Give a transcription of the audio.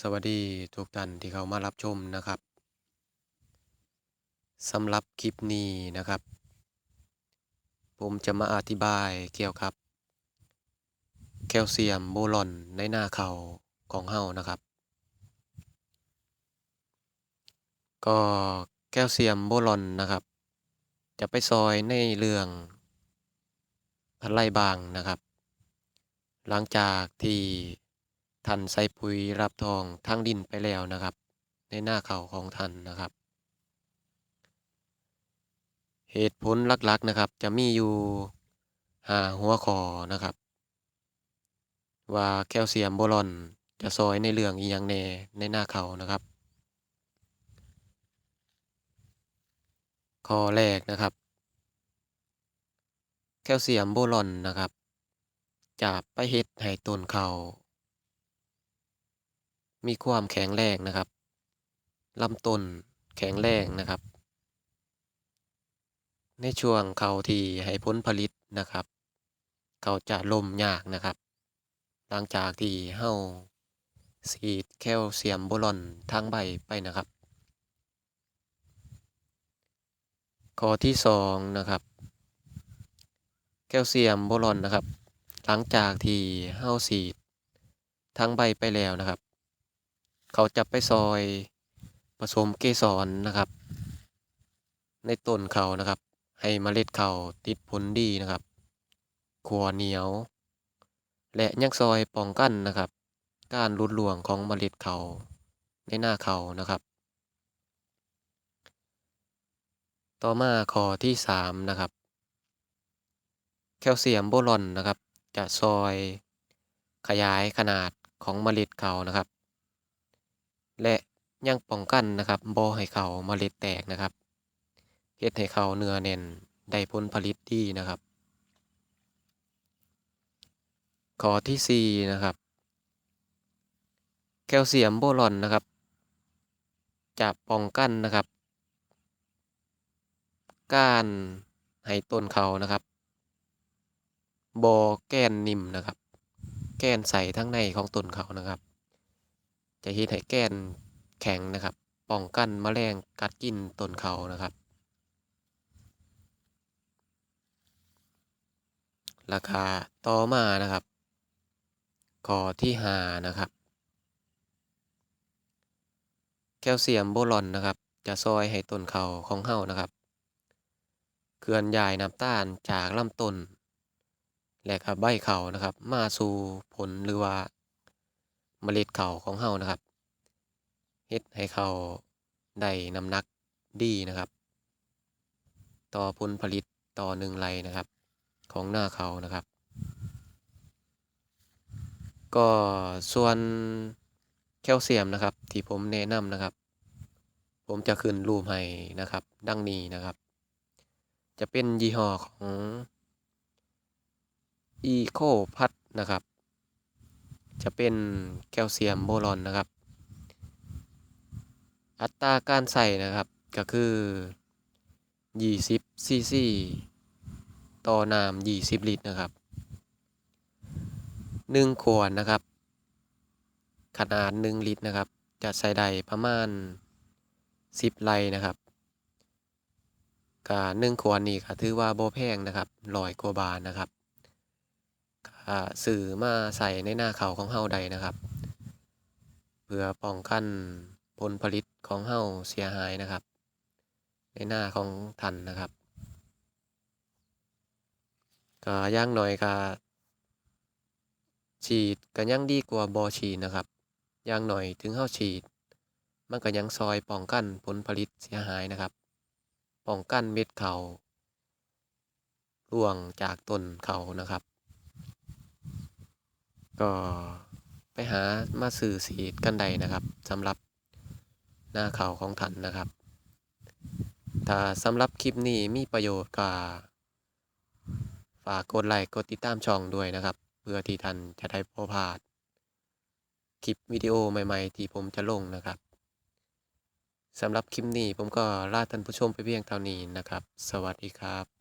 สวัสดีทุกท่านที่เข้ามารับชมนะครับสำหรับคลิปนี้นะครับ ผมจะมาอธิบายเกี่ยวกับ แคลเซียมโบรอนในหน้าเขาของเฮานะครับ ก็แคลเซียมโบรอนนะครับ จะไปซอยในเรื่องพันไร่บางนะครับ หลังจากที่ ท่านใส่ปุ๋ยรับทองทางดินไปแล้วนะครับ ในหน้าเขาของท่านนะครับ เหตุผลหลักๆนะครับ จะมีอยู่หาหัวขอนะครับ ว่าแคลเซียมโบรอนจะซอยในเรื่องอีหยังแน่ในหน้าเขานะครับข้อแรกนะครับ แคลเซียมโบรอนนะครับจะไปเฮ็ดให้ต้นเขา มีความแข็งแรงนะครับลำต้นแข็งแรงนะครับ ในช่วงเขาที่ให้ผลผลิตนะครับ เขาจะล่มยากนะครับ หลังจากที่เฮาฉีดแคลเซียมโบรอนทางใบไปนะครับ ข้อที่สองนะครับ แคลเซียมโบรอนนะครับ หลังจากที่เฮาฉีดทางใบไปแล้วนะครับ เขาจะไปซอยผสมเกสรนะครับ ในต้นเขานะครับ ให้เมล็ดเขาติดผลดีนะครับขัวเหนียว และยังซอยป้องกันนะครับ การหลุดร่วงของเมล็ดเขาในหน้าเขานะครับ ต่อมาข้อที่สามนะครับแคลเซียมโบรอนนะครับ จะซอยขยายขนาดของเมล็ดเขานะครับ และยังป้องกันนะครับบ่ให้เขาเมล็ดแตกนะครับเฮ็ดให้เขาเนื้อแน่นได้ผลผลิตดีนะครับ ข้อที่สี่นะครับ แคลเซียมโบรอนนะครับ จะป้องกันนะครับ การให้ต้นเขานะครับบอแกนนิ่มนะครับ แกนใสทั้งในของต้นเขานะครับ จะเฮ็ดให้แก้นแข็งนะครับป้องกันมแมลงกัดกินต้นเขานะครับ ราคาต่อมานะครับข้อที่หานะครับ แคลเซียมโบรอนนะครับ จะซอยให้ต้นเขาของเฮานะครับเคลื่อนย้ายน้ำตาลจากลำต้นและก็ใบเขานะครับ มาสู่ผลหรือว่า เมล็ดเขาของเฮานะครับเฮ็ดให้เขาได้น้ำหนักดีนะครับ ต่อผลผลิตต่อหนึ่งไรนะครับ ของหน้าเขานะครับ ก็ส่วนแคลเซียมนะครับ ที่ผมแนะนำนะครับ ผมจะขึ้นรูปให้นะครับ ดังนี้นะครับ จะเป็นยี่ห้อของอีโคพัดนะครับ จะเป็นแคลเซียมโบรอนนะครับ อัตราการใส่นะครับก็คือ 20ซีซีต่อน้ำ20 ลิตรนะครับ 1 ขวดนะครับ ขนาด 1 ลิตรนะครับ จะใส่ได้ประมาณ 10 ไลนะครับก็1ขวดนี่ก็ถือว่าโบแพงนะครับร้อยกว่าบาทนะครับ ก็ซื้อมาใส่ในหน้าเขาของเฮาได้นะครับ เพื่อป้องกันผลผลิตของเฮาเสียหายนะครับ ในหน้าของท่านนะครับก็ย่างหน้อยก็ฉีดก็ยังดีกว่าบ่ฉีดนะครับย่างหน้อยถึงเฮาฉีด มันก็ยังซอยป้องกันผลผลิตเสียหายนะครับป้องกันเม็ดเขาร่วงจากต้นเขานะครับ ก็ไปหามาซื้อฉีดกันได้นะครับสำหรับหน้าเขาของท่านนะครับ ถ้าสำหรับคลิปนี้มีประโยชน์ก็ฝากกดไลค์กดติดตามช่องด้วยนะครับ เพื่อที่ท่านจะได้บ่พลาดคลิปวิดีโอใหม่ ๆ ที่ผมจะลงนะครับสำหรับคลิปนี้ผมก็ลาท่านผู้ชมไปเพียงเท่านี้นะครับ สวัสดีครับ